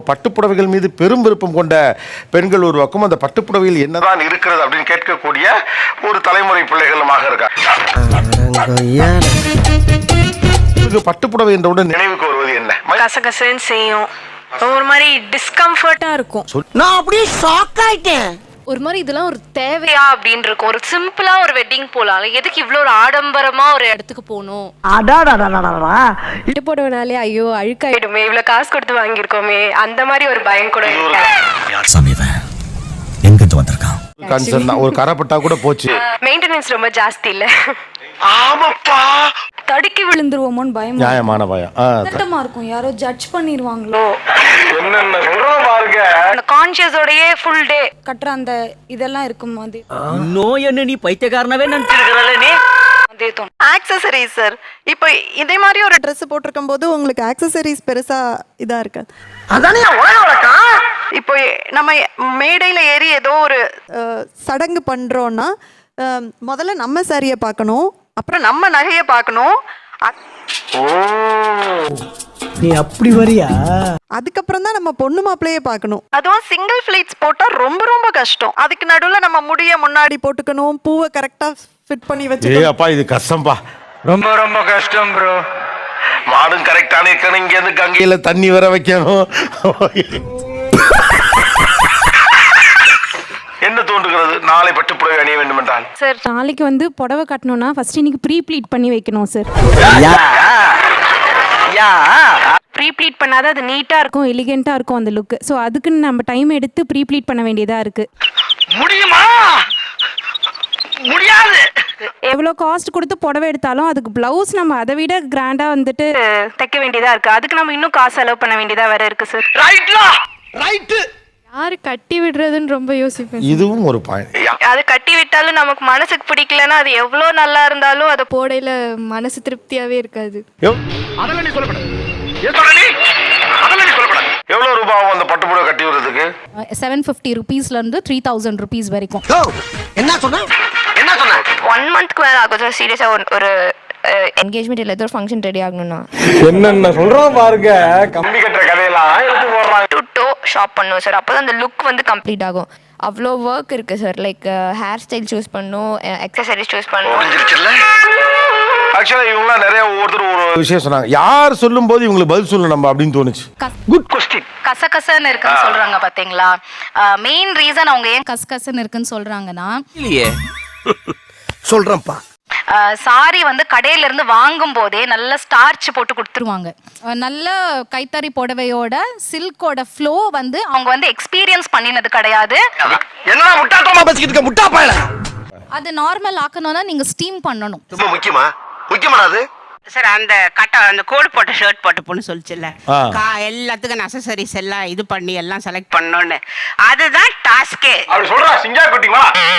பட்டுப்புடவைகள் மீது பெரும் விருப்பம் கொண்ட பெண்கள் ஒரு பக்கம் அந்த பட்டுப்புடவையில் என்னதான் இருக்கிறது அப்படின்னு கேட்கக்கூடிய ஒரு தலைமுறை பிள்ளைகளுமாக இருக்காங்க. பட்டுப்புடவை என்றவுடன் நினைவுக்கு வருவது என்ன? கசகசன்னு செய்யும். ஒரு மாதிரி டிஸ்கம்ஃபர்ட்டா இருக்கும். நான் அப்படியே ஷாக் ஆயிட்டேன். ஒரு மாதிரி இதெல்லாம் ஒரு தேவையா அப்படின்னு இருக்கும் ஒரு சிம்பிளா ஒரு வெட்டிங் போலாம் எதுக்கு இவ்ளோ ஒரு ஆடம்பரமா ஒரு இடத்துக்கு போகணும்? அடாடாடாடாடா விட்டு போடுவனாலே ஐயோ அழுக்காயிடுமே இவ்வளவு காசு கொடுத்து வாங்கியிருக்கோமே. அந்த மாதிரி ஒரு பயம் கூட சாமி இவன்? எங்கிருந்து வந்திருக்கான்? கன்சர்ன் தான். ஒரு கரைப்பட்டா கூட போச்சு. மெயின்டெனன்ஸ் ரொம்ப ஜாஸ்தி இல்ல. ஆமாப்பா. தடுக்கி விழுந்துருவோமோன்னு பயமா. நியாயமான பயம். ஆ, த- பதட்டமா இருக்கும். யாரோ ஜட்ஜ் பண்ணிடுவாங்களோ என்னென்ன சொல்றோம் பாருங்க. அந்த கான்சியஸோடயே ஃபுல் டே கட்டுற அந்த இதெல்லாம் இருக்கும் போது இன்னும் என்ன நீ பைத்தியக்காரனவே நினைச்சிருக்கிறல்ல நீ? அதே தோணும் ஆக்சசரிஸ் சார் இப்போ இதே மாதிரி ஒரு Dress போட்டிருக்கும் போது உங்களுக்கு ஆக்சசரிஸ் பெருசா இதா இருக்காது. அதானே இப்போ நம்ம மேடையில ஏறி ஏதோ ஒரு சடங்கு பண்றோம்னா முதல்ல நம்ம சாரியை பார்க்கணும் அப்புறம் நம்ம நகையை பார்க்கணும். நீ அப்படி வரியா? அதுக்கப்புறம் தான் நம்ம பொண்ணு மாப்பிள்ளையே பார்க்கணும். அதுவும் சிங்கிள் ஃபிளைட்ஸ் போட்டா ரொம்ப ரொம்ப கஷ்டம். அதுக்கு நடுவுல நம்ம முடிய முன்னாடி போட்டுக்கணும் பூவை கரெக்டா ஃபிட் பண்ணி ஏ வச்சுக்கணும் அப்பா இது கஷ்டம்பா. ரொம்ப ரொம்ப கஷ்டம் ப்ரோ மாடும் கரெக்டான இருக்கணும் இங்க இருந்து கங்கையில தண்ணி வர வைக்கணும். என்ன தோன்றுகிறது? நாளை பட்டுப்புடவை அணிய வேண்டும் என்றால் சார் நாளைக்கு வந்து புடவை கட்டணும்னா ஃபர்ஸ்ட் இன்னைக்கு ப்ரீ ப்ளீட் பண்ணி வைக்கணும் sir yeah yeah pre pleat பண்ணாத அது நீட்டா இருக்கும் எலிகெண்ட்டாக இருக்கும் அந்த லுக் ஸோ அதுக்குன்னு நம்ம டைம் எடுத்து ப்ரீ ப்ளீட் பண்ண வேண்டியதாக இருக்குது முடியுமா? முடியாது. எவ்வளோ காஸ்ட் கொடுத்து புடவை எடுத்தாலும் அதுக்கு ப்ளவுஸ் நம்ம அதை விட கிராண்டாக வந்துட்டு தைக்க வேண்டியதா இருக்கு. அதுக்கு நம்ம இன்னும் காசு செலவு பண்ண வேண்டியதா வேற இருக்கு சார் ரைட்லா ரைட்டு யாரு கட்டி விடுறதுன்னு ரொம்ப யோசிப்பேன். இதுவும் ஒரு பாயிண்ட் அது கட்டி விட்டாலும் நமக்கு மனசுக்கு பிடிக்கலன்னா அது எவ்வளோ நல்லா இருந்தாலும் அதை போடையில மனசு திருப்தியாவே இருக்காது. அதெல்லாம் நீ அதெல்லாம் எவ்வளவு ரூபாய் ஆகும் அந்த பட்டுப்புடவை கட்டி விடுறதுக்கு? செவன் ஃபிஃப்டி ருபீஸ்லேருந்து த்ரீ தௌசண்ட் ருபீஸ் வரைக்கும். என்ன சொன்ன? என்ன சொன்ன? ஒன் மந்த்க்கு மேலே ஆகும் சார் சீரியஸாக ஒரு என்கேஜ்மெண்ட் இல்லை. ஏதோ ஒரு ஃபங்க்ஷன் ரெடி ஆகணும்னா. என்னென்ன சொல்றோம் பாருங்க. கம்பி கட்டுற கதையெல்லாம் எடுத்து போடுறாங்க. ஷாப் பண்ணுவோம் சார் அப்போ அந்த லுக் வந்து கம்ப்ளீட் ஆகும். அவ்வளோ ஒர்க் இருக்குது sir like hair style choose பண்ணும் அக்சசரிஸ் சூஸ் பண்ணுவோம் ஆக்சுவலா இவங்கலாம் நிறைய ஒவ்வொருத்தர் ஒரு விஷயம் சொன்னாங்க. யார் சொல்லும் போது இவங்களுக்கு பதில் சொல்லணும் நம்ம அப்படின்னு தோணுச்சு. குட் கொஸ்டின் கசகசன்னு இருக்குன்னு சொல்றாங்க பாத்தீங்களா? மெயின் ரீசன் அவங்க ஏன் கசகசன்னு இருக்குன்னு சொல்கிறாங்கன்னா இல்லையே. சொல்றேன்ப்பா. சாரி வந்து கடையில இருந்து வாங்கும் போதே நல்ல ஸ்டார்ச் போட்டு கொடுத்துருவாங்க. தருவாங்க நல்ல கைத்தறி புடவையோட சில்கோட ஃப்ளோ வந்து அவங்க வந்து எக்ஸ்பீரியன்ஸ் பண்ணினது கிடையாது. அது நார்மல் ஆக்கணும்னா நீங்கள் ஸ்டீம் பண்ணணும். ரொம்ப முக்கியமா? முக்கியமாடா அது. சார் அந்த கட்ட அந்த கோடு போட்ட ஷர்ட் போட்ட பொண்ணு சொல்லுச்சுல்ல. கா எல்லாத்துக்கும் நெசசரிஸ் எல்லாம் இது பண்ணி எல்லாம் செலக்ட் பண்ணோன்னு அதுதான் டாஸ்கே அப்படி சொல்றா சிங்கா குட்டிங்களா